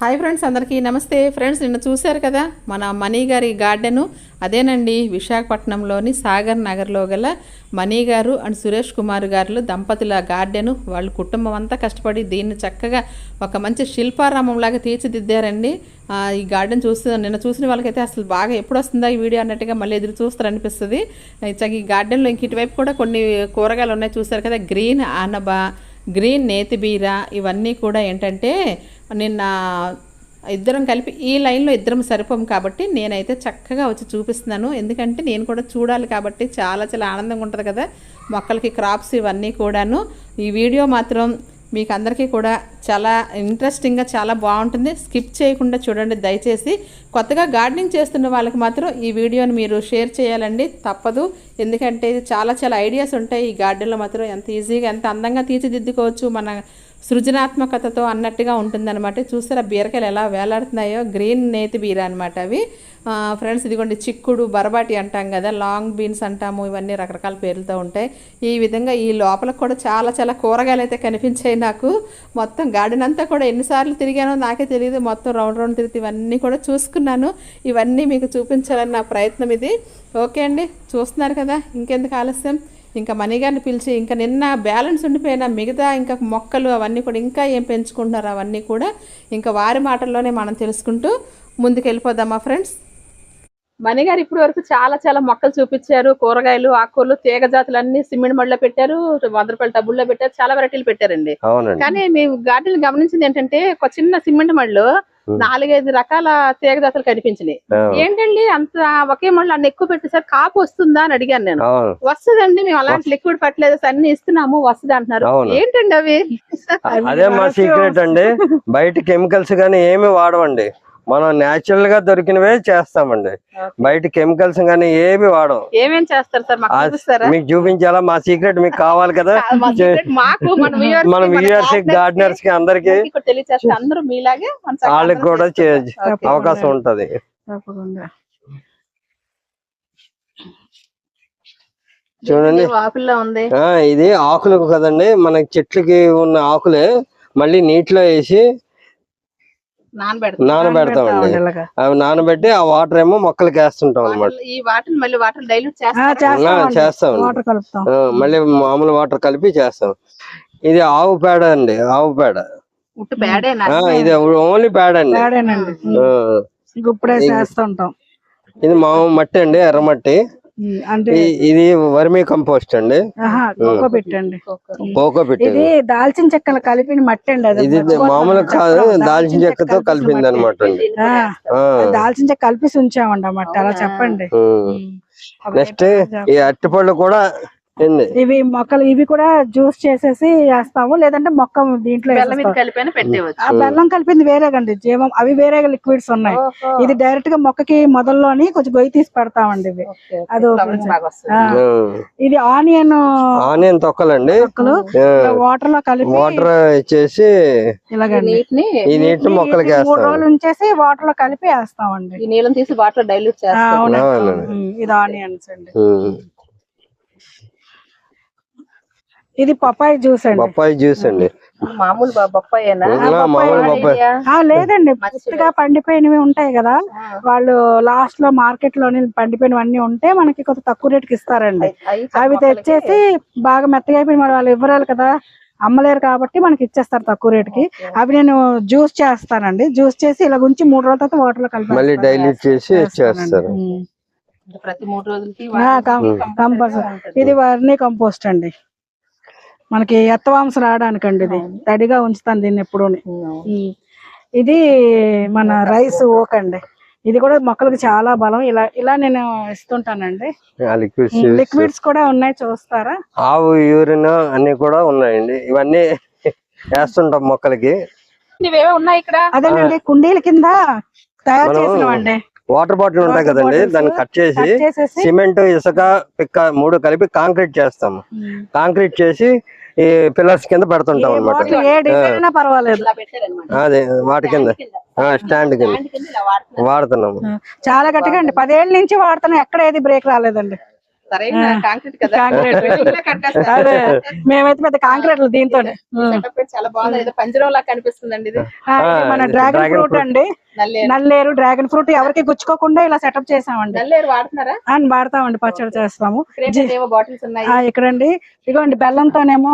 Hi friends అందరికీ నమస్తే. Friends నిన్న చూశారు కదా మన మనీ గారి గార్డెను? అదేనండి విశాఖపట్నంలోని సాగర్ నగర్లో గల మనీ గారు అండ్ సురేష్ కుమార్ గారు దంపతుల గార్డెను. వాళ్ళ కుటుంబం అంతా కష్టపడి దీన్ని చక్కగా ఒక మంచి శిల్పారామంలాగా తీర్చిదిద్దారండి. ఈ గార్డెన్ చూస్తున్న నిన్న చూసిన వాళ్ళకైతే అసలు బాగా ఎప్పుడు వస్తుందా ఈ వీడియో అన్నట్టుగా మళ్ళీ ఎదురు చూస్తారు అనిపిస్తుంది ఈ గార్డెన్లో ఇంక ఇటువైపు కూడా కొన్ని కూరగాయలు ఉన్నాయి. చూశారు కదా గ్రీన్ ఆనబ గ్రీన్ నేతిబీర ఇవన్నీ కూడా ఏంటంటే నిన్న ఇద్దరం కలిపి ఈ లైన్లో ఇద్దరం సరిపోం కాబట్టి నేనైతే చక్కగా వచ్చి చూపిస్తున్నాను. ఎందుకంటే నేను కూడా చూడాలి కాబట్టి చాలా చాలా ఆనందంగా ఉంటుంది కదా. మొక్కలకి క్రాప్స్ ఇవన్నీ కూడాను. ఈ వీడియో మాత్రం మీకు అందరికీ కూడా చాలా ఇంట్రెస్టింగ్గా చాలా బాగుంటుంది. స్కిప్ చేయకుండా చూడండి దయచేసి. కొత్తగా గార్డెనింగ్ చేస్తున్న వాళ్ళకి మాత్రం ఈ వీడియోని మీరు షేర్ చేయాలండి. తప్పదు. ఎందుకంటే ఇది చాలా చాలా ఐడియాస్ ఉంటాయి ఈ గార్డెన్లో మాత్రం. ఎంత ఈజీగా ఎంత అందంగా తీర్చిదిద్దుకోవచ్చు మన సృజనాత్మకతతో అన్నట్టుగా ఉంటుందన్నమాట. చూసారా బీరకాయలు ఎలా వేలాడుతున్నాయో? గ్రీన్ నేతి బీర అనమాట అవి. ఫ్రెండ్స్ ఇదిగోండి చిక్కుడు బరబాటి అంటాం కదా లాంగ్ బీన్స్ అంటాము ఇవన్నీ రకరకాల పేర్లతో ఉంటాయి. ఈ విధంగా ఈ లోపల కూడా చాలా చాలా కూరగాయలు అయితే కనిపించాయి నాకు. మొత్తం గార్డెన్ అంతా కూడా ఎన్నిసార్లు తిరిగానో నాకే తెలియదు. మొత్తం రౌండ్ రౌండ్ తిరిగి ఇవన్నీ కూడా చూసుకున్నాను. ఇవన్నీ మీకు చూపించాలని నా ప్రయత్నం ఇది. ఓకే అండి చూస్తున్నారు కదా ఇంకెందుకు ఆలస్యం? ఇంకా మణిగారిని పిలిచి ఇంకా నిన్న బ్యాలెన్స్ ఉండిపోయిన మిగతా ఇంకా మొక్కలు అవన్నీ కూడా ఇంకా ఏం పెంచుకుంటున్నారు అవన్నీ కూడా ఇంకా వారి మాటల్లోనే మనం తెలుసుకుంటూ ముందుకు వెళ్ళిపోదామా ఫ్రెండ్స్ మణిగారు ఇప్పటి వరకు చాలా చాలా మొక్కలు చూపించారు కూరగాయలు ఆకుకూరలు తీగ జాతులు అన్ని సిమెంట్ మడిలో పెట్టారు వంద రూపాయల టబ్బుల్లో పెట్టారు చాలా వెరైటీలు పెట్టారండి అవునండి కానీ మేము గార్డెన్ గమనించింది ఏంటంటే ఒక చిన్న సిమెంట్ మడిలో. నాలుగైదు రకాల తీగ జాతులు కనిపించినాయి ఏంటండి అంత ఒకే మళ్ళీ అన్ని ఎక్కువ పెట్టేసారు కాపు వస్తుందా అని అడిగాను నేను. వస్తుందండి మేము అలాంటి లిక్విడ్ ఫర్టిలైజర్స్ అన్ని ఇస్తున్నాము వస్తుంది అంటున్నారు. ఏంటండి అవి? అదే మా సీక్రెట్ అండి. బయట కెమికల్స్ గానీ ఏమి వాడమండి మనం న్యాచురల్గా దొరికినవే చేస్తామండి. బయట కెమికల్స్ గానీ ఏమి వాడం ఏమేం చేస్తారు సార్? మాకు చూపించాలా? మా సీక్రెట్ మీకు కావాలి కదా? మా secret మాకు మన వ్యూయర్స్ గార్డెనర్స్కి అందరికి వాళ్ళకి కూడా. అవకాశం ఉంటది. చూడండి. ఇది వాకుల్లో ఉంది. ఆ ఇది ఆకులు కదండి. మన చెట్లకి ఉన్న ఆకులే మళ్ళీ నీటిలో వేసి నానబెడతామండి. అవి నానబెట్టి ఆ వాటర్ ఏమో మొక్కలకి వేస్తుంటాం అనమాట వాటర్ మళ్ళీ మామూలు వాటర్ కలిపి చేస్తాం. ఇది ఆవు పేడ అండి ఆవు పేడ. ఇది ఓన్లీ పేడ అండి ఇప్పుడే చేస్తుంటాం. ఇది మామూలు మట్టి అండి ఎర్రమట్టి. అంటే ఇది వర్మీ కంపోస్ట్ అండి. కోకో పెట్టండి. కోకో పెట్టి ఇది దాల్చిన చెక్కలు కలిపిన మట్టి అండి అది. ఇది మామూలు కాదు. దాల్చిన చెక్కతో కలిపి కలిపింది అనమాట అండి. దాల్చిన చెక్క కలిపి ఉంచామండి మట్టి. అలా చెప్పండి. నెక్స్ట్ ఈ అరటిపళ్ళు కూడా ఇవి మొక్కలు ఇవి కూడా జ్యూస్ చేసేసి వేస్తాము. లేదంటే మొక్క దీంట్లో ఆ బెల్లం కలిపింది వేరేగండి. జీవం అవి వేరే లిక్విడ్స్ ఉన్నాయి. ఇది డైరెక్ట్గా మొక్కకి మొదల్లోని కొంచెం గొయ్యి తీసి పెడతామండి ఇవి. అది ఇది ఆనియన్ ఆనియన్ తొక్కలండి. వాటర్లో కలిపి వాటర్ ఇచ్చేసి ఇలాగండి. నీటిని ఈ నీటిని మొక్కలకి మూడు రోజులు ఉంచేసి వాటర్లో కలిపి వేస్తామండి. ఈ నీళ్ళని తీసి వాటర్ డైల్యూట్. ఉమ్, ఇది ఆనియన్స్ అండి. ఇది పపాయి జ్యూస్ అండి. బొప్పాయి జ్యూస్ అండి. మామూలు బొప్పాయేనా? బొప్పాయి. ఆ లేదండి. పూర్తిగా పండిపోయినవి ఉంటాయి కదా. వాళ్ళు లాస్ట్లో మార్కెట్లోని పండిపోయినవన్నీ ఉంటే మనకి కొంత తక్కువ రేటుకి ఇస్తారండి. అవి తెచ్చేసి బాగా మెత్తగా అయిపోయి మరి వాళ్ళు ఇవ్వరాలి కదా. అమ్మలేరు కాబట్టి మనకి ఇచ్చేస్తారు తక్కువ రేటుకి. అవి నేను జ్యూస్ చేస్తానండి. జ్యూస్ చేసి ఇలా ఉంచి మూడు రోజుల తర్వాత వాటర్లో కలిపి మళ్ళీ డైల్యూట్ చేసి చేస్తారు ప్రతి మూడు రోజులకి కంపల్సరీ ఇది వర్నీ కంపోస్ట్ అండి. మనకి ఎత్తవాంస రావడానికండి ఇది. తడిగా ఉంచుతాను దీన్ని ఎప్పుడు ఇది మన రైస్ ఓక్ అండి ఇది కూడా మొక్కలకు చాలా బలం. ఇలా ఇలా నేను ఇస్తుంటానండి. లిక్విడ్స్ లిక్విడ్స్ కూడా ఉన్నాయి చూస్తారా? ఆవు యూరిన్ అన్ని కూడా ఉన్నాయండి. ఇవన్నీ వేస్తుంటాం మొక్కలకి. ఇవేవో ఉన్నాయి ఇక్కడ? అదేనండి కుండీల కింద తయారు చేసినవండి. వాటర్ బాటిల్ ఉంటాయి కదండి దాన్ని కట్ చేసి సిమెంట్ ఇసుక పిక్క మూడు కలిపి కాంక్రీట్ చేస్తాము. కాంక్రీట్ చేసి ఈ పిల్లర్స్ కింద పెడుతుంటాం అనమాట అదే వాటి కింద. స్టాండ్ కింద. వాడుతున్నాము. చాలా గట్టిగా అండి. పదేళ్ళ నుంచి వాడుతున్నాం. ఎక్కడ ఏది బ్రేక్ రాలేదండి. సరైన కాంక్రీట్ కదా. కాంక్రీట్. మేమైతే పెద్ద. Setup అయితే చాలా బాగుంది. ఏదో పంజరం లాగా కనిపిస్తుందండి ఇది. మన డ్రాగన్ ఫ్రూట్. అండి. నల్లేరు. డ్రాగన్ ఫ్రూట్ ఎవరికి గుచ్చుకోకుండా ఇలా సెటప్ చేసామండి. నల్లేరు వాడుతున్నారా? అని వాడతామండి పచ్చడి చేస్తాము. ఇక్కడ ఏవో బాటిల్స్ ఉన్నాయి. ఆ, ఇక్కడండి. ఇదిగోండి బెల్లంతోనేమో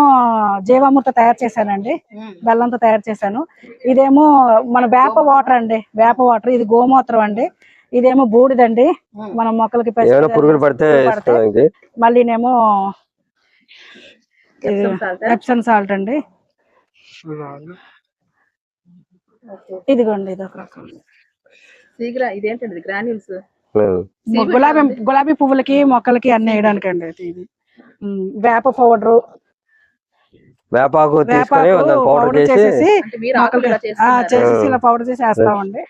జీవామృత తయారు చేశానండి. బెల్లంతో తయారు చేశాను. ఇదేమో మన వేప వాటర్ అండి. వేప వాటర్ ఇది గోమూత్రం అండి. ఇదేమో బూడిదండి. మన మొక్కలకి పురుగులు పడితే మళ్ళీనేమో? ఎప్సన్ సాల్ట్ అండి. ఇదిగోండి ఇది ఒక రకం. శీఘ్ర ఇదేంటండి గ్రాన్యూల్స్? గులాబీ గులాబీ పువ్వులకి మొక్కలకి అన్ని వేయడానికి అండి ఇది. వేప పౌడర్. వేపాకు వేపాకు పౌడర్ పౌడర్ చేసి చేసేసి చేసేసి ఇలా పౌడర్ చేసి వేస్తామండి.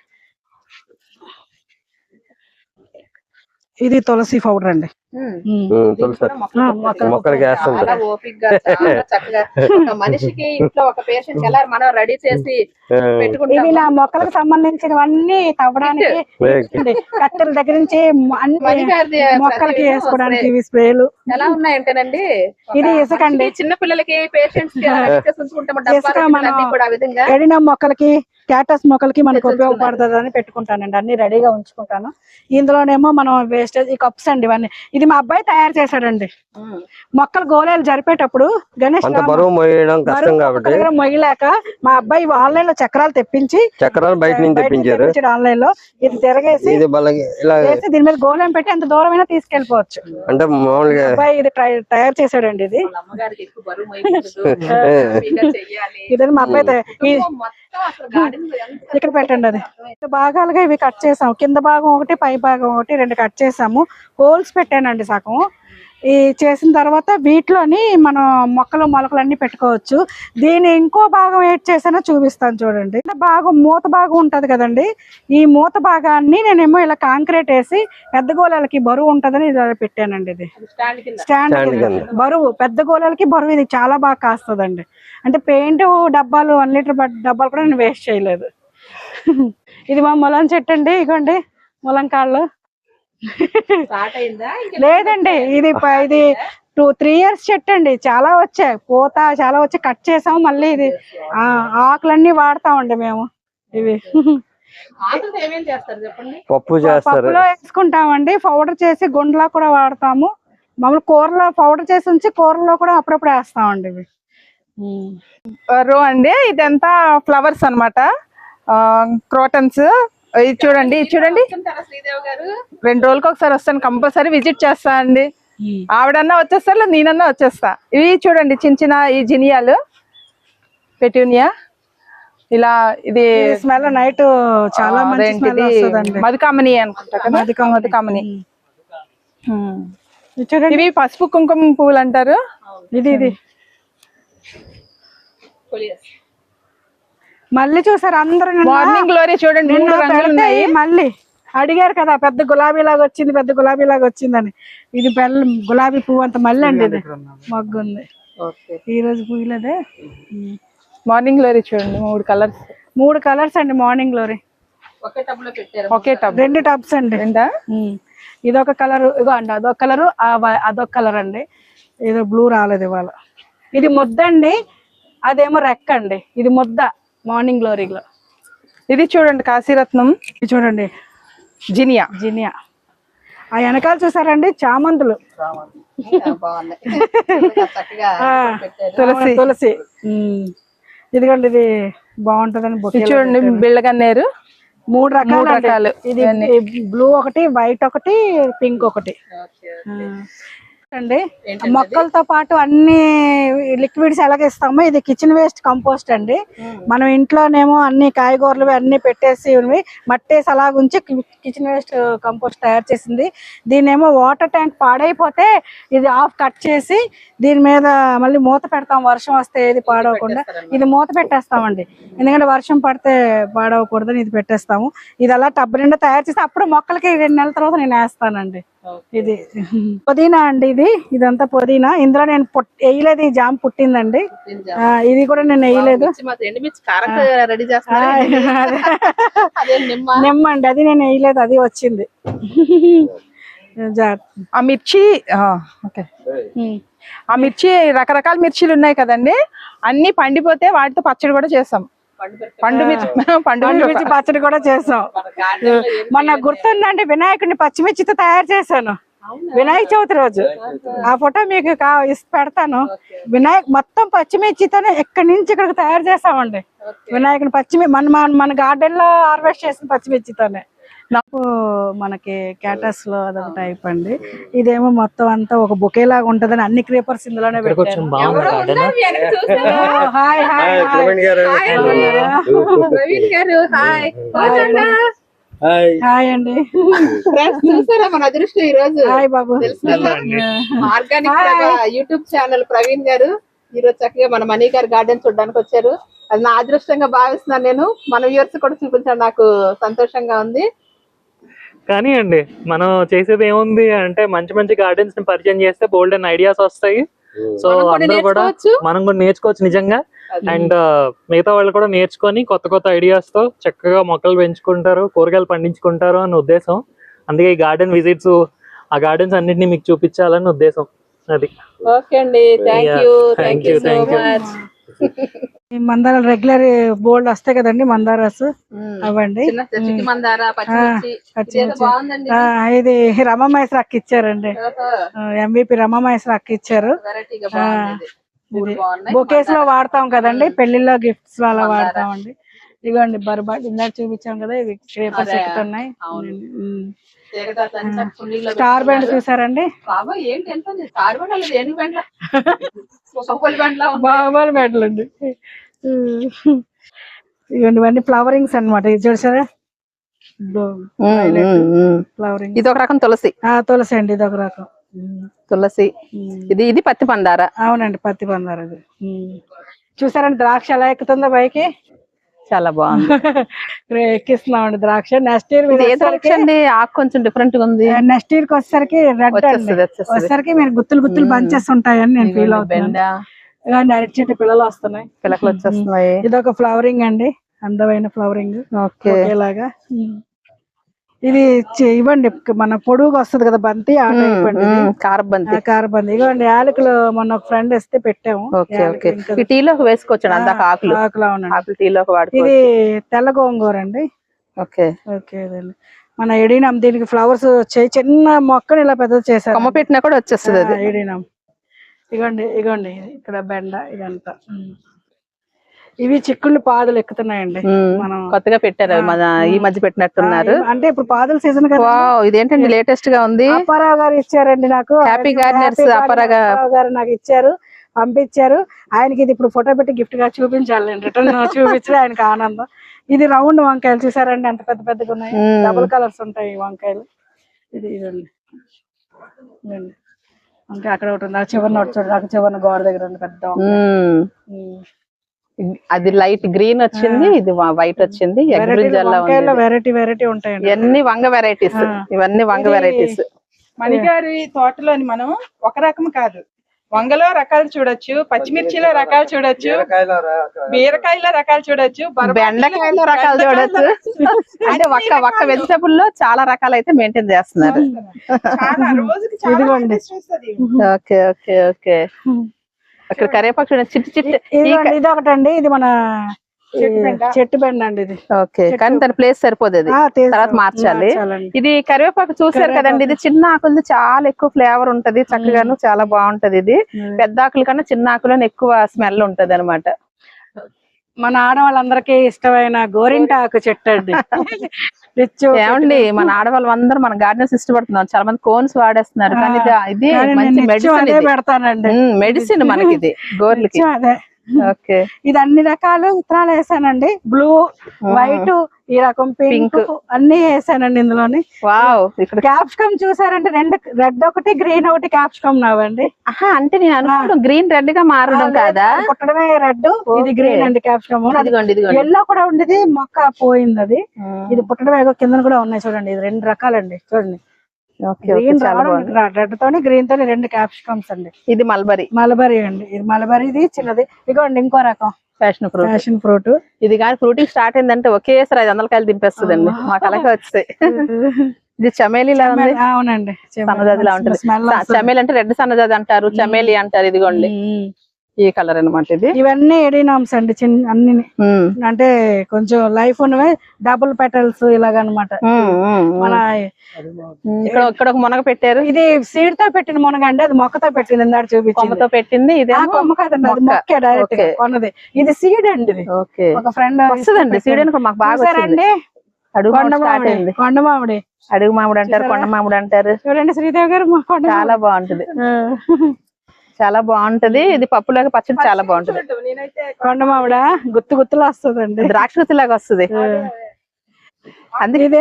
ఇది తులసి పౌడర్ అండి. మొక్కలకు ఆ, మొక్కలకు మొక్కలకి వేస్తుంటారు చాలా ఓపిక్గా చాలా చక్కగా ఒక మనిషికి ఇంట్లో ఒక పేషెంట్ ఎలా మనం రెడీ చేసి పెట్టుకుంటాం ఇవి నా మొక్కలకు సంబంధించినవన్నీ తవ్వడానికి. కత్తెర దగ్గర నుంచి మొక్కలకి వేసుకోవడానికి ఇవి స్ప్రేలు. ఎలా ఉన్నాయంటేనండి? ఇది ఇసుక అండి. చిన్న పిల్లలకి పేషెంట్స్ ఇసుక మనం- మొక్కలకి క్యాటస్ మొక్కలకి మనకు. ఉపయోగపడుతుంది అని పెట్టుకుంటానండి. అన్ని రెడీగా ఉంచుకుంటాను. ఇందులోనేమో మనం వేస్టేజ్ ఈ కప్స్ అండి ఇవన్నీ. ఇది మా అబ్బాయి తయారు చేశాడండి. మొక్కలు గోళాలు జరిపేటప్పుడు గణేష్ మొయ్యలేక మా అబ్బాయి ఆన్లైన్లో చక్రాలు తెప్పించి చక్రాలు బయట నుంచి తెప్పించారు. ఆన్లైన్లో ఇది తిరగేసి ఇది దీని మీద గోళం పెట్టి ఎంత దూరమైనా తీసుకెళ్ళిపోవచ్చు అంటే మామూలుగా అబ్బాయి ఇది తయారు చేశాడండి ఇది. ఇదని మా అబ్బాయి ఇక్కడ పెట్టండి అది. భాగాలుగా ఇవి కట్ చేసాము. కింద భాగం ఒకటి పై భాగం ఒకటి రెండు కట్ చేసాము. హోల్స్ పెట్టానండి సగం. ఈ చేసిన తర్వాత వీటిలోని మనం మొక్కలు మొలకలు అన్ని పెట్టుకోవచ్చు. దీని ఇంకో భాగం ఏడ్ చేసానో చూపిస్తాను చూడండి. భాగం మూత భాగం ఉంటది కదండి. ఈ మూత భాగాన్ని నేనేమో ఇలా కాంక్రీట్ వేసి పెద్ద గోళాలకి బరువు ఉంటదని ఇలా పెట్టానండి ఇది. స్టాండ్. బరువు పెద్ద గోళాలకి బరువు ఇది చాలా బాగా కాస్తుందండి. అంటే పెయింట్ డబ్బాలు వన్ లీటర్ డబ్బాలు కూడా నేను వేస్ట్ చేయలేదు. ఇది మా ములం చెట్టు అండి ఇగోండి. ములం కాళ్ళు స్టార్ట్ అయిందా ఇంకా లేదండి ఇది ప- ఇది టూ త్రీ ఇయర్స్ చెట్టు అండి. చాలా వచ్చాయి. పూత చాలా వచ్చి కట్ చేసాం. మళ్ళీ ఇది ఆ, ఆకులన్నీ వాడతామండి మేము. ఇవి. ఆకులతో ఏమేం చేస్తారు చెప్పండి? పప్పు చేస్తారు. పప్పులో వేసుకుంటామండి. పౌడర్ చేసి గుండ్లా కూడా వాడతాము. మామూలు కూరలో పౌడర్ చేసి ఉంచి కూరలో కూడా అప్పుడప్పుడు వేస్తామండి ఇవి. రో అండి ఇదంతా ఫ్లవర్స్ అన్నమాట. క్రోటన్స్. ఇది చూడండి ఇది చూడండి. రెండు రోజులకి ఒకసారి వస్తాను కంపల్సరీ విజిట్ చేస్తా అండి. ఆవిడన్నా వచ్చేస్తారు లేదా నేనన్నా వచ్చేస్తా. ఇవి చూడండి చిన్న చిన్న ఈ జినియాలు. పెట్యూనియా. ఇలా ఇది స్మెల్ నైట్ చాలా మధుకామని అనుకుంటా కదా? మధుకామని. చూడండి. ఇవి పసుపు కుంకుమ పువ్వులు అంటారు? ఇది ఇది. మళ్ళీ చూసారు అందరూ మార్నింగ్ గ్లోరీ చూడండి మళ్ళీ అడిగారు కదా పెద్ద గులాబీ లాగా వచ్చింది పెద్ద గులాబీ లాగా వచ్చిందని. ఇది బెల్ల గులాబీ పువ్వు అంత మళ్ళీ అండి ఇది. మగ్గు ఉంది ఈ రోజు పూయలేదే? మార్నింగ్ గ్లోరీ చూడండి మూడు కలర్స్ మూడు కలర్స్ అండి మార్నింగ్ లోరీ ఒకే టబ్ రెండు టబ్స్ అండి. ఉమ్. ఇదొక కలర్ ఇగో అండి అదొక కలరు అదొక కలర్ అండి. ఏదో బ్లూ రాలేదు ఇవాళ. ఇది ముద్ద అండి అదేమో రెక్క అండి. ఇది ముద్ద. మార్నింగ్ గ్లోరీలో ఇది చూడండి కాశీరత్నం. ఇది చూడండి. జినియా. జినియా. ఆ వెనకాల చూసారండి చామంతులు. తులసి. తులసి. ఇదిగోండి ఇది బాగుంటదని చూడండి బిళ్ళగన్నేరు. మూడు రకాలు. రకాలు. ఇది బ్లూ ఒకటి వైట్ ఒకటి పింక్ ఒకటి. అండి. మొక్కలతో పాటు అన్ని లిక్విడ్స్ ఎలాగ ఇస్తామో ఇది కిచెన్ వేస్ట్ కంపోస్ట్ అండి. మనం ఇంట్లోనేమో అన్ని కాయగూరలు అన్ని పెట్టేసి ఉన్నవి మట్టేసి అలాగ ఉంచి కిచెన్ వేస్ట్ కంపోస్ట్ తయారు చేసింది. దీన్నేమో వాటర్ ట్యాంక్ పాడైపోతే ఇది ఆఫ్ కట్ చేసి దీని మీద మళ్ళీ మూత పెడతాం వర్షం వస్తే ఏది పాడవకుండా. ఇది మూత పెట్టేస్తామండి. ఎందుకంటే వర్షం పడితే పాడవకూడదని ఇది పెట్టేస్తాము. ఇది అలా టబ్ నిండా తయారు చేసి అప్పుడు మొక్కలకి రెండు నెలల తర్వాత నేను వేస్తానండి. ఇది పుదీనా అండి ఇది. ఇదంతా పుదీనా. ఇందులో నేను వేయలేదు ఈ జామ్ పుట్టిందండి. ఇది కూడా నేను వేయలేదు. నిమ్మ. అండి అది నేను వేయలేదు అది వచ్చింది. ఆ మిర్చి ఓకే. ఆ మిర్చి రకరకాల మిర్చీలు ఉన్నాయి కదండి. అన్ని పండిపోతే వాటితో పచ్చడి కూడా చేస్తాం. పండు మిర్చి పచ్చడి కూడా చేసాం. మొన్న గుర్తుందండి వినాయకుడిని పచ్చిమిర్చితో తయారు చేశాను. వినాయక చవితి రోజు. ఆ ఫోటో మీకు పెడతాను. వినాయక్ మొత్తం పచ్చిమిర్చితోనే ఎక్కడి నుంచి ఇక్కడికి తయారు చేసామండి. వినాయకుని పచ్చిమి మన మన- మన గార్డెన్లో హార్వెస్ట్ చేసిన పచ్చిమిర్చితోనే. నాకు మనకి క్యాటస్లో అదొక టైప్ అండి. ఇదేమో మొత్తం అంతా ఒక బొకే లాగా ఉంటదని అన్ని క్రీపర్స్ ఇందులోనే hi hi hi, hi. Praveen గారు. ప్రవీణ్ గారు. హాయ్. Hi hi. అండి. ఫ్రెండ్స్ చూసారా మన అదృష్టం ఈ రోజు హాయ్ బాబు. ఆర్గానిక్ యూట్యూబ్ ఛానల్ ప్రవీణ్ గారు. ఈ రోజు చక్కగా మన మనీ గారి గార్డెన్ చూడడానికి వచ్చారు. అది నా అదృష్టంగా భావిస్తున్నాను నేను. మన వ్యూవర్స్ కూడా చూపించడం నాకు సంతోషంగా ఉంది. కానీ అండి మనం చేసేది ఏముంది అంటే మంచి మంచి గార్డెన్స్ని పరిచయం చేస్తే బోల్డ్ అండ్ ఐడియాస్ వస్తాయి. సో మనం కూడా అందరూ కూడా. మనం కూడా నేర్చుకోవచ్చు నిజంగా. అండ్ మిగతా వాళ్ళు కూడా నేర్చుకొని కొత్త కొత్త ఐడియాస్తో చక్కగా మొక్కలు పెంచుకుంటారు కూరగాయలు పండించుకుంటారు అని ఉద్దేశం. అందుకే ఈ గార్డెన్ విజిట్స్ ఆ గార్డెన్స్ అన్నిటిని మీకు చూపించాలని ఉద్దేశం. అది. ఓకే అండి. Thank you thank thank you you, so మందార రెగ్యులర్ బోల్డ్ వస్తాయి కదండి మందారాస్ అవ్వండి. ఇది రమమహేశ్వర అక్క ఇచ్చారండి. ఎంవిపి రమమహేశ్వర అక్క ఇచ్చారు. బొకేస్లో వాడతాం కదండి పెళ్ళిలో గిఫ్ట్స్లో అలా వాడతామండి. ఇదిగోండి బర్బాట్ ఇందాక చూపించాం కదా ఇవి క్రేపర్స్ అదే, ఎక్కుతున్నాయి. Star band. చూసారండి బాబాలు మెడలు అండి ఇవన్నీ ఇవన్నీ ఫ్లవరింగ్స్ అన్నమాట. ఇది చూసారా ఫ్లవరింగ్. ఇది ఒక రకం తులసి. తులసి అండి ఇది ఒక రకం. తులసి. ఇది ఇది పత్తి పందార. అవునండి పత్తి అది ఉమ్. చూసారండి ద్రాక్ష ఎలా ఎక్కుతుందో పైకి? చాలా బాగుంది. ఎక్కిస్తున్నామండి ద్రాక్ష. నెక్స్ట్ ఇయర్ అండి ఆకు కొంచెం డిఫరెంట్గా ఉంది. నెక్స్ట్ ఇయర్కి వచ్చేసరికి రెడ్ అండి. వచ్చేసరికి మీరు గుత్తులు గుత్తులు బంచెస్ ఉంటాయని నేను ఫీల్ ఇదిగోండి అరటి చెట్టు పిల్లలు వస్తున్నాయి. పిలకలు వచ్చేస్తున్నాయి. ఇది ఒక ఫ్లవరింగ్ అండి. అందమైన ఫ్లవరింగ్ ఓకే ఒకేలాగా ఇది ఇవ్వండి మన పొడుగు వస్తుంది కదా బంతి ఆ టైప్ అండి. కారబంతి ఆ కారబంది ఇవ్వండి యాలకులు మొన్న ఒక ఫ్రెండ్ ఇస్తే పెట్టాము. Okay okay. ఇంకా- ఈ టీలోకి వేసుకోవచ్చు అందాక ఆకులు. ఆకులు అవునండి ఆకులు టీలోకి వాడుకో ఇది తెల్ల గోంగూర అండి. ఓకే. ఓకే మన ఎడినం దీనికి ఫ్లవర్స్ వచ్చాయి. చిన్న మొక్కని ఇలా పెద్దది చేశారు కొమ్మ పెట్టినా కూడా వచ్చేస్తుంది ఎడినం. ఇగోండి ఇగోండి ఇక్కడ బెండ ఇదంతా. ఇవి చిక్కుళ్ళు పాదులు ఎక్కుతున్నాయండి. మనం కొత్తగా పెట్టారు మన ఈ మధ్య పెట్టినట్టున్నారు. ఆ, అంటే ఇప్పుడు పాదుల సీజన్ ఇదేంటండి లేటెస్ట్గా ఉంది? అప్పారావు గారు ఇచ్చారండి నాకు. Happy Gardeners అప్పారావు గారు. నాకు ఇచ్చారు పంపించారు. ఆయనకి ఇది ఇప్పుడు ఫోటో పెట్టి గిఫ్ట్గా చూపించాలి రిటర్న్ చూపించడం ఆయనకి ఆనందం. ఇది రౌండ్ వంకాయలు చూసారండి ఎంత పెద్ద పెద్దగా ఉన్నాయి. డబుల్ కలర్స్ ఉంటాయి వంకాయలు. ఇది ఇదండి. అక్కడ ఒకటి ఉంది ఆ చివరిన ఒకటి చూడండి అక్కడ చివరిన గోడ దగ్గర ఉంది పెద్ద. అది లైట్ గ్రీన్ వచ్చింది ఇది వైట్ వచ్చింది వెరైటీ వెరైటీ వెరైటీ ఉంటాయండి. ఇవన్నీ వంగ వెరైటీస్. ఇవన్నీ వంగ వెరైటీస్ మణిగారి తోటలోని మనం ఒక రకం కాదు. వంగలో రకాలు చూడొచ్చు పచ్చిమిర్చిలో రకాలు చూడొచ్చు బీరకాయలో రకాలు చూడొచ్చు బెండకాయలో రకాలు చూడొచ్చు. అంటే ఒక్క ఒక్క వెజిటబుల్లో చాలా రకాలు అయితే మెయింటైన్ చేస్తున్నారు. Okay okay okay. అక్కడ కరేపాకు చూడండి. చిట్టి చిట్టి ఇది ఒకటండి ఇది మన చెట్టు బెండ. చెట్టు బెండ అండి ఇది. ఓకే కానీ దాని ప్లేస్ సరిపోదు. తర్వాత మార్చాలి. ఇది కరివేపాకు చూసారు కదండి ఇది చిన్న ఆకులది చాలా ఎక్కువ ఫ్లేవర్ ఉంటది. చక్కగాను చాలా బాగుంటది ఇది. పెద్ద ఆకుల కన్నా చిన్న ఆకులను ఎక్కువ స్మెల్ ఉంటది అనమాట మన ఆడవాళ్ళందరికీ ఇష్టమైన గోరింటాకు చెట్టు అండి. ఏమండి మన ఆడవాళ్ళు అందరూ మన గార్డెన్స్ ఇష్టపడుతున్నాం చాలా మంది కోన్స్ వాడేస్తున్నారు. కానీ ఇది మంచి మెడిసిన్ పెడతానండి. మెడిసిన్ మనకి ఇది గోర్లకి. అదే. ఇది అన్ని రకాలు విత్తనాలు వేసానండి. బ్లూ వైట్ ఈ రకం పింక్. అన్ని వేసానండి ఇందులోని. క్యాప్సికమ్ చూసారంటే రెండు రెడ్ ఒకటి గ్రీన్ ఒకటి క్యాప్సికమ్ నావండి. అంటే నేను అనుకోవడం గ్రీన్ రెడ్గా మారడం కాదా? పుట్టడమే రెడ్ ఇది. గ్రీన్ అండి క్యాప్సికమ్ ఎల్లో కూడా ఉండేది మొక్క పోయింది అది. ఇది పుట్టడం ఏగో కింద కూడా ఉన్నాయి చూడండి ఇది రెండు రకాలండి చూడండి. గ్రీన్ రెడ్ తోని గ్రీన్ తోని రెండు క్యాప్సికమ్స్ అండి. ఇది మల్బరీ. మలబరీ అండి ఇది మలబరీది చిన్నది. ఇదిగోండి ఇంకో రకం. ఫ్యాషన్ ఫ్రూట్ ఫ్యాషన్ ఫ్రూట్ ఇది కానీ ఫ్రూటింగ్ స్టార్ట్ అయిందంటే ఒకేసారి ఐదు వందల కాయలు దింపేస్తుందండి. మాకు అలాగే వస్తాయి ఇది ఆ, అవునండి. సన్నజాజిలా ఉంటుంది. చమేలి అంటే రెడ్ సన్నజాజి అంటారు చమేలి అంటారు ఇదిగోండి. ఈ కలర్ అన్నమాట ఇది? ఇవన్నీ ఎడినామ్స్ అండి చిన్న అన్ని. అంటే కొంచెం లైఫ్ ఉన్నవే డబుల్ పెటల్స్ ఇలాగనమాట. మన ఇక్కడ ఇక్కడ ఒక మునగ పెట్టారు. ఇది సీడ్తో పెట్టిన మునగండి అది మొక్కతో పెట్టింది ఇందాక చూపించింది. కొమ్మతో పెట్టింది ఆ, ఇదేమో కొమ్మ కాదండి అది మొక్క. డైరెక్ట్. కొన్నది. ఇది సీడ్ అండి ఇది. ఓకే. ఒక ఫ్రెండ్ వస్తుందండి సీడన్ కూడా మాకు బాగా చూసారండి అడుగు కొండ మామిడి స్టార్ట్ మామిడి అయింది. కొండ మామిడి. అడుగు మామిడి అంటారు కొండ మామిడి అంటారు. చూడండి శ్రీదేవి గారు చాలా బాగుంటది. చాలా బాగుంటది. ఇది పప్పులాగా పచ్చడి చాలా బాగుంటది. కొండ మామిడ? గుత్తు గుత్తులు వస్తుందండి. ద్రాక్ష లాగా వస్తుంది. అందుకే ఇది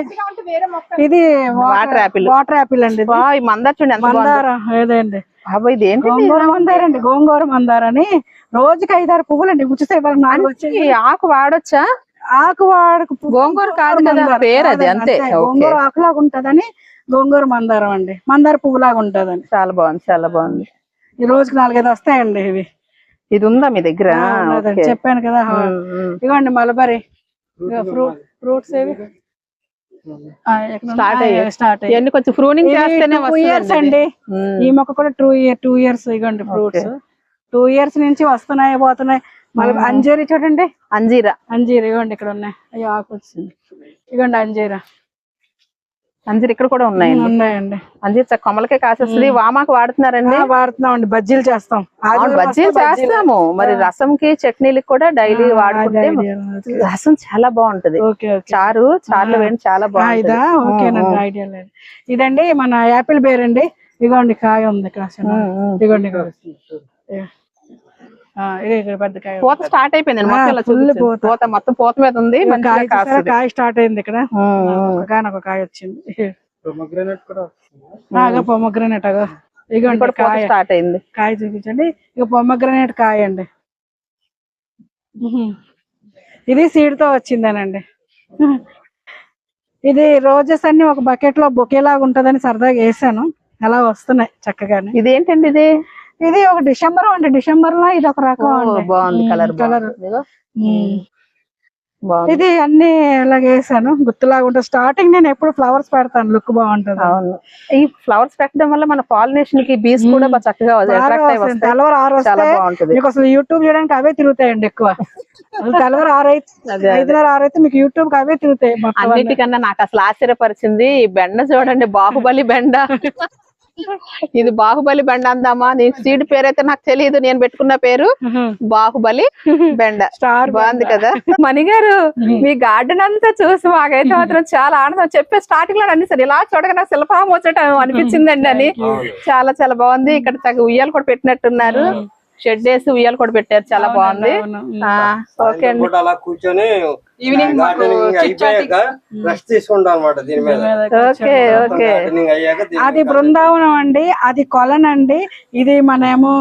ఇది వాటర్ యాపిల్. వాటర్ యాపిల్ అండి మందార చూడండి ఎంత బాగుంది. మందార ఏదండి బాబోయ్ ఇది ఏంటి గోంగూర మందార అండి గోంగూర మందార అని. రోజుకి ఐదారు పువ్వులు అండి గుచ్చితే ఆకు వాడొచ్చా? ఆకు వాడకు గోంగూర కాదు. పేరు అది, అంతే. గోంగూర ఆకులాగా ఉంటదని గోంగూర మందారం అండి. మందార పువ్వులాగా ఉంటదని. చాలా బాగుంది చాలా బాగుంది. ఈ రోజుకి నాలుగైదు వస్తాయండి ఇవి. ఇది ఉందా మీ దగ్గర. చెప్పాను కదా. ఇవ్వండి మలబరి. ఫ్రూట్ ఫ్రూట్స్ ఏవి? అయ్యాయి. స్టార్ట్ అయ్యాయి. కొంచెం చేస్తేనే years వస్తుందండి. అండి. ఈ మొక్క కూడా టూ ఇయర్ టూ ఇయర్స్ ఇవ్వండి ఫ్రూట్స్ టూ ఇయర్స్ నుంచి వస్తున్నాయి పోతున్నాయి. మళ్ళీ. అంజీరి చూడండి. అంజీరా. అంజీర ఇవ్వండి ఇక్కడ ఉన్నాయి. అయ్యో ఆకు వచ్చింది. ఇవ్వండి అంజీర. అంజీర్ ఇక్కడ కూడా ఉన్నాయండి ఉన్నాయండి. అంజీర్ చక్క కొమ్మలకే కాసేస్తుంది. వామాకు వాడుతున్నారండి. వాడుతున్నాం అండి బజ్జీలు చేస్తాం. బజ్జీలు. చేస్తాము. మరి రసంకి చట్నీలకి కూడా డైలీ వాడుకుంటే. రసం చాలా బాగుంటది. చారు చారులో ఆ. వేయండి చాలా లేదు. ఇదండి మన యాపిల్ బేర్ అండి ఇగోండి కాయ ఉంది ఇక్కడ చిన్న. ఇగోండి పూత స్టార్ట్ అయిపోయింది. పూత. పూత మొత్తం పూత మీద ఉంది కాయ స్టార్ట్ అయింది ఇక్కడ. ఒక కాయ వచ్చింది. పొమ్మగ్రనేట్ ఇగోండి పూత కాయ. స్టార్ట్ అయింది. కాయ చూపించండి. ఇక పొమ్మగ్రనేట్ కాయ అండి. ఇది సీడ్తో వచ్చిందేనండి. ఇది రోజెస్ అన్ని ఒక బకెట్లో బొకే లాగా ఉంటదని సరదాగా వేసాను. అలా వస్తున్నాయి చక్కగానే. ఇదేంటండి ఇది? ఇది ఒక డిసెంబర్ అండి. డిసెంబర్లో ఇది ఒక రకం. బాగుంది. Colour colour. ఇది అన్ని వేసాను? గుర్తులాగా ఉంటుంది. స్టార్టింగ్ నేను ఎప్పుడు ఫ్లవర్స్ పెడతాను. లుక్ బాగుంటది. అవును. ఈ ఫ్లవర్స్ పెట్టడం వల్ల మన పాలినేషన్కి బీస్ కూడా చక్కగా తెల్లవారు ఆరు మీకు అసలు యూట్యూబ్ చేయడానికి అవే తిరుగుతాయండి ఎక్కువ. తెల్లవారు ఆరు అయితే. ఐదున్నర ఆరు అయితే మీకు యూట్యూబ్కి అవే తిరుగుతాయి. అన్నిటికన్నా నాకు అసలు ఆశ్చర్యపరిచింది ఈ బెండ చూడండి. బాహుబలి బెండ. ఇది బాహుబలి బెండ అందామా? నీ సీడ్ పేరైతే నాకు తెలియదు నేను పెట్టుకున్న పేరు. బాహుబలి బెండ. స్టార్ బాగుంది కదా? మణిగారు మీ గార్డెన్ అంతా చూసి మాకైతే మాత్రం చాలా ఆనందం. చెప్పే స్టార్టింగ్లో అన్ని సరే ఇలా చూడగా నాకు శిల్పం వచ్చేట అనిపించిందండి అని చాలా చాలా బాగుంది. ఇక్కడ చక్కగా ఉయ్యాలు కూడా పెట్టినట్టున్నారు. షెడ్ వేసి ఉయ్యాలు కూడా పెట్టారు. చాలా బాగుంది. ఓకే అండి. అలా కూర్చొని ఈవినింగ్ అయిపోయాక రెస్ట్ తీసుకుంటాం అనమాట దీని మీద. ఓకే ఓకే అది బృందావనం అండి అది కొలన్ అండి ఇది మనమేమో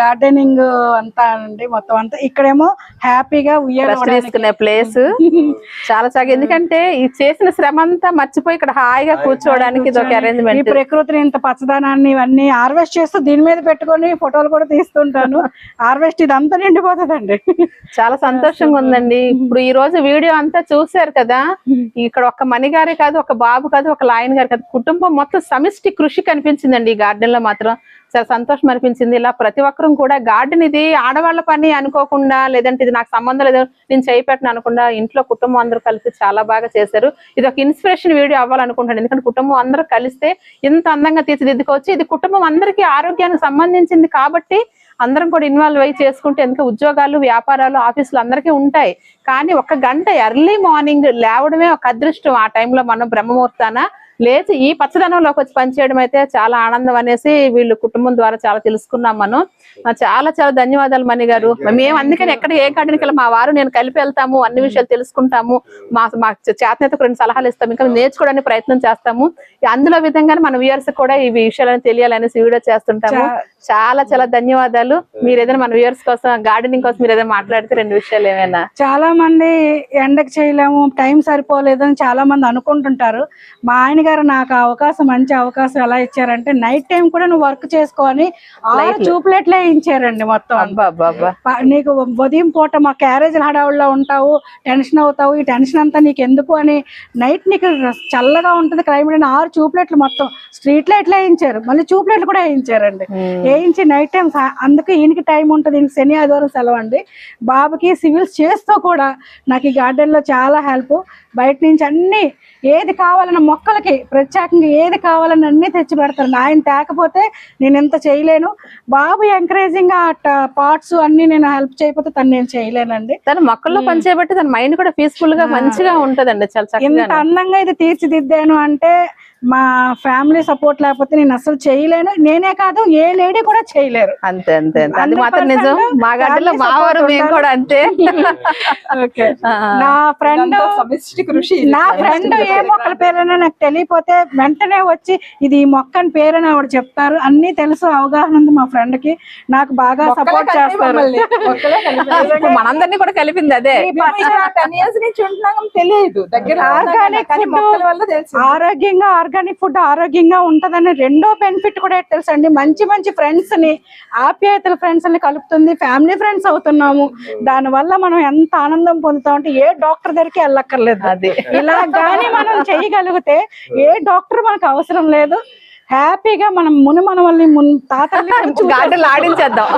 గార్డెనింగ్ అంతా అండి మొత్తం అంతా. ఇక్కడేమో హ్యాపీగా ఉయ్యాల రెస్ట్ తీసుకునే ప్లేస్ చాలా చక్కగా. ఎందుకంటే ఈ చేసిన శ్రమ అంతా మర్చిపోయి ఇక్కడ హాయిగా కూర్చోవడానికి ఇది ఒక ఈ అరేంజ్మెంట్ ప్రకృతిని ఇంత పచ్చదనాన్ని ఇవన్నీ హార్వెస్ట్ చేస్తూ దీని మీద పెట్టుకొని ఫోటోలు కూడా తీస్తుంటాను. హార్వెస్ట్ ఇదంతా నిండిపోతుందండి. చాలా సంతోషంగా ఉందండి. ఇప్పుడు ఈ రోజు వీడియో అంతా చూశారు కదా? ఇక్కడ ఒక మణి గారే కాదు ఒక బాబు కాదు ఒక లాయన్ గారు కాదు. కుటుంబం మొత్తం సమిష్టి కృషి కనిపించిందండి ఈ గార్డెన్లో మాత్రం. చాలా సంతోషం అనిపించింది. ఇలా ప్రతి ఒక్కరం కూడా గార్డెన్ ఇది ఆడవాళ్ళ పని అనుకోకుండా లేదంటే ఇది నాకు సంబంధం లేదు నేను చేయపెట్టను అనుకుండా ఇంట్లో కుటుంబం అందరూ కలిసి చాలా బాగా చేశారు. ఇది ఒక ఇన్స్పిరేషన్ వీడియో అవ్వాలనుకుంటాను ఎందుకంటే కుటుంబం అందరూ కలిస్తే ఇంత అందంగా తీర్చిదిద్దుకోవచ్చు. ఇది కుటుంబం అందరికీ ఆరోగ్యానికి సంబంధించింది కాబట్టి అందరం కూడా ఇన్వాల్వ్ అయ్యి చేసుకుంటే ఎందుకు ఉద్యోగాలు వ్యాపారాలు ఆఫీసులు అందరికీ ఉంటాయి. కానీ ఒక గంట ఎర్లీ మార్నింగ్ లేవడమే ఒక అదృష్టం ఆ టైంలో మనం బ్రహ్మముహూర్తాన లేచి ఈ పచ్చదనంలోకి వచ్చి పనిచేయడం అయితే చాలా ఆనందం అనేసి వీళ్ళు కుటుంబం ద్వారా చాలా తెలుసుకున్నాం మనం. చాలా చాలా ధన్యవాదాలు మణి గారు. మేము అందుకని ఎక్కడ ఏ వెళ్ళి మా వారు నేను కలిపి వెళ్తాము అన్ని విషయాలు తెలుసుకుంటాము. మా మా చేతనైతే రెండు సలహాలు ఇస్తాము. ఇంకా నేర్చుకోవడానికి ప్రయత్నం చేస్తాము. అందులో విధంగానే మన వ్యూయర్స్ కూడా ఈ విషయాలను తెలియాలనేసి వీడియో చేస్తుంటాము. చాలా చాలా ధన్యవాదాలు. మీరు ఏదైనా మన వ్యూయర్స్ కోసం గార్డెనింగ్ కోసం మీరు ఏదైనా మాట్లాడితే రెండు విషయాలు ఏమైనా? చాలా మంది ఎండకు చేయలేము టైం సరిపోలేదు అని చాలా మంది అనుకుంటుంటారు. మా ఆయన గారు నాకు అవకాశం మంచి అవకాశం ఎలా ఇచ్చారంటే నైట్ టైం కూడా నువ్వు వర్క్ చేసుకొని ఆరు చూపులెట్లే ఇచ్చారండి మొత్తం. నీకు ఉదయం పూట మా క్యారేజ్ హడావుల్లో ఉంటావు టెన్షన్ అవుతావు ఈ టెన్షన్ అంతా నీకు ఎందుకు అని నైట్ నీకు చల్లగా ఉంటుంది క్లైమేట్ అని ఆరు చూపులెట్లు మొత్తం స్ట్రీట్ లైట్లు వేయించారు? మళ్ళీ చూపులెట్లు కూడా వేయించారండి. వేయించి నైట్ టైం అందుకే ఈయనకి టైం ఉంటుంది ఈయనకి శని ఆదివారం సెలవు అండి. బాబుకి సివిల్స్ చేస్తూ కూడా నాకు ఈ garden లో చాలా హెల్ప్ బయట నుంచి అన్ని ఏది కావాలన్న మొక్కలకి ప్రత్యేకంగా ఏది కావాలని అన్ని తెచ్చి పెడతారు. ఆయన తేకపోతే నేను ఎంత చేయలేను. బాబు ఎంకరేజింగ్ ఆ పార్ట్స్ అన్ని నేను హెల్ప్ చేయకపోతే తను నేను చేయలేనండి. తను మొక్కల్లో పని చేయబట్టి తన మైండ్ కూడా పీస్ఫుల్గా మంచిగా ఉంటదండి. చాలా ఇంత చక్కగా అందంగా ఇది తీర్చిదిద్దాను అంటే మా ఫ్యామిలీ సపోర్ట్ లేకపోతే నేను అసలు చేయలేను. నేనే కాదు ఏ లేడీ కూడా చేయలేరు. అంతే అంతే అంతే. అది 100% మాత్రం నిజం. మా గడ్డలో family మా support వారు మేము. కూడా అంతే. నా ఫ్రెండ్ నా ఫ్రెండ్ ఏ మొక్కల పేరైనా నాకు తెలియపోతే వెంటనే వచ్చి ఇది ఈ మొక్క అని పేరని ఆవిడ చెప్తారు. అన్ని తెలుసు అవగాహన ఉంది మా ఫ్రెండ్కి నాకు బాగా సపోర్ట్ చేస్తారు. మనందరినీ కూడా కలిపింది అదే. తెలియదు. దగ్గర ఆర్గానిక్ మొక్కల వల్ల తెలుసు ఆరోగ్యంగా ఆర్గానిక్ ఫుడ్ ఆరోగ్యంగా ఉంటదని రెండో బెనిఫిట్ కూడా తెలుసా అండి మంచి మంచి ఫ్రెండ్స్ని ఆప్యాయతల ఫ్రెండ్స్ని కలుపుతుంది. ఫ్యామిలీ ఫ్రెండ్స్ అవుతున్నాము. దాని వల్ల మనం ఎంత ఆనందం పొందుతాం అంటే ఏ డాక్టర్ దగ్గరికి వెళ్ళక్కర్లేదు. అది. ఇలా గానీ మనం చేయగలిగితే ఏ డాక్టర్ మనకు అవసరం లేదు. హ్యాపీగా మనం ముని మున్ తాతల్ని గార్డెన్ ఆడించేద్దాం.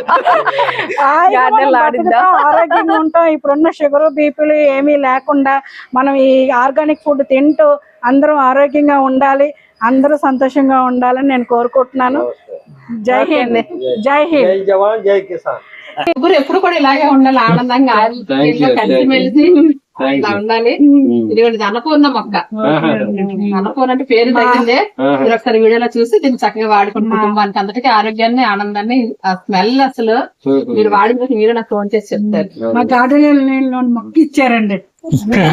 హాయిగా గార్డెన్ మనం. బతుకుతాం, ఆరోగ్యంగా ఉంటాం. ఇప్పుడున్న షుగర్ బీపీలు ఏమీ లేకుండా మనం ఈ ఆర్గానిక్ ఫుడ్ తింటూ అందరం ఆరోగ్యంగా ఉండాలి అందరూ సంతోషంగా ఉండాలని నేను కోరుకుంటున్నాను. జై హింద్. జై హింద్. జై జవాన్ జై కిసాన్. ముగ్గురు ఎప్పుడు కూడా ఇలాగే ఉండాలి ఆనందంగా ఆరోగ్యంగా కలిసిమెలిసి ఇలా ఉండాలి. ఇది ఒకటి అన్నపూర్ణ మొక్క అన్నపూర్ణ అంటే పేరు తగ్గిందే. మీరు ఒకసారి వీడియోలో చూసి దీన్ని చక్కగా వాడుకుని కుటుంబానికి. అందరికీ ఆరోగ్యాన్ని ఆనందాన్ని ఆ స్మెల్ అసలు మీరు వాడిన మీరు నాకు ఫోన్ చేసి చెప్తారు. మా గార్డెన్ మొక్క ఇచ్చారండి.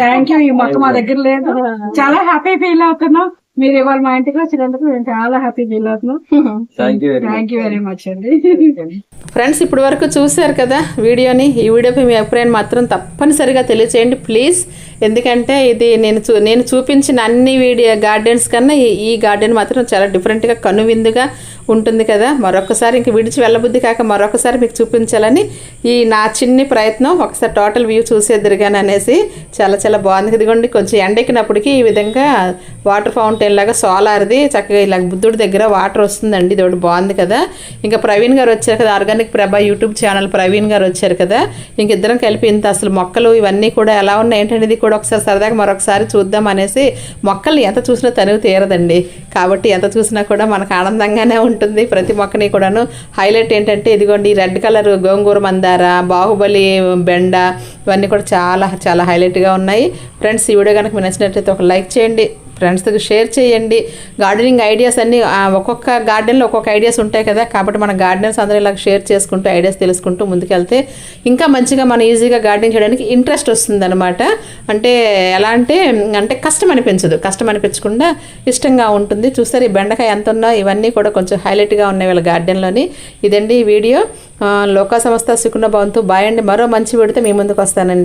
థ్యాంక్ యూ ఈ మొక్క మా దగ్గర లేదు. చాలా హ్యాపీ ఫీల్ అవుతున్నాం. మీరు ఇవాళ మా ఇంటికి వచ్చినందుకు మేము చాలా హ్యాపీ ఫీల్ అవుతున్నాం. Thank you thank you very much అండి. ఫ్రెండ్స్ ఇప్పటి వరకు చూశారు కదా వీడియోని. ఈ వీడియోపై మీ అభిప్రాయం మాత్రం తప్పనిసరిగా తెలియచేయండి. ప్లీజ్ ఎందుకంటే ఇది నేను చూ నేను చూపించిన అన్ని వీడియో గార్డెన్స్ కన్నా ఈ- ఈ గార్డెన్ మాత్రం చాలా డిఫరెంట్గా కనువిందుగా ఉంటుంది కదా. మరొకసారి ఇంక విడిచి వెళ్ళబుద్ధి కాక మరొకసారి మీకు చూపించాలని ఈ నా చిన్ని ప్రయత్నం. ఒకసారి టోటల్ వ్యూ చూసేద్దరుగాని అనేసి చాలా చాలా బాగుంది. ఇదిగోండి కొంచెం ఎండెక్కినప్పటికీ ఈ విధంగా వాటర్ ఫౌంటైన్ లాగా సోలార్ది చక్కగా ఇలా బుద్ధుడి దగ్గర వాటర్ వస్తుందండి. ఇది ఒకటి బాగుంది కదా. ఇంకా ప్రవీణ్ గారు వచ్చారు కదా ఆర్గానిక్ ప్రభా యూట్యూబ్ ఛానల్ ప్రవీణ్ గారు వచ్చారు కదా. ఇంక ఇద్దరం కలిపి ఇంత అసలు మొక్కలు ఇవన్నీ కూడా ఎలా ఉన్నాయి ఏంటనేది కూడా ఒకసారి సరదాగా మరొకసారి చూద్దాం అనేసి మొక్కల్ని ఎంత చూసినా తనువు తీరదండి. కాబట్టి ఎంత చూసినా కూడా మనకు ఆనందంగానే ఉంటుంది. ప్రతి మొక్కని కూడాను హైలైట్ ఏంటంటే ఇదిగోండి రెడ్ కలర్ గోంగూర మందార బాహుబలి బెండ ఇవన్నీ కూడా చాలా చాలా హైలైట్గా ఉన్నాయి. ఫ్రెండ్స్ ఈ వీడియో కనుక మీకు నచ్చినట్లయితే ఒక లైక్ చేయండి. ఫ్రెండ్స్కి షేర్ చేయండి. గార్డెనింగ్ ఐడియాస్ అన్నీ ఒక్కొక్క గార్డెన్లో ఒక్కొక్క ఐడియాస్ ఉంటాయి కదా. కాబట్టి మన గార్డెన్స్ అందరూ ఇలా షేర్ చేసుకుంటూ ఐడియాస్ తెలుసుకుంటూ ముందుకెళ్తే ఇంకా మంచిగా మనం ఈజీగా గార్డెనింగ్ చేయడానికి ఇంట్రెస్ట్ వస్తుందన్నమాట. అంటే ఎలా అంటే అంటే కష్టం అనిపించదు. కష్టం అనిపించకుండా ఇష్టంగా ఉంటుంది. చూస్తారు ఈ బెండకాయ ఎంత ఉన్నా ఇవన్నీ కూడా కొంచెం హైలైట్గా ఉన్నాయి వీళ్ళ గార్డెన్లోని. ఇదండి ఈ వీడియో. లోకా సంస్థ సుకున్న భవంతు. బాయ్ అండి. మరో మంచి వీడితే మీ ముందుకు వస్తానండి.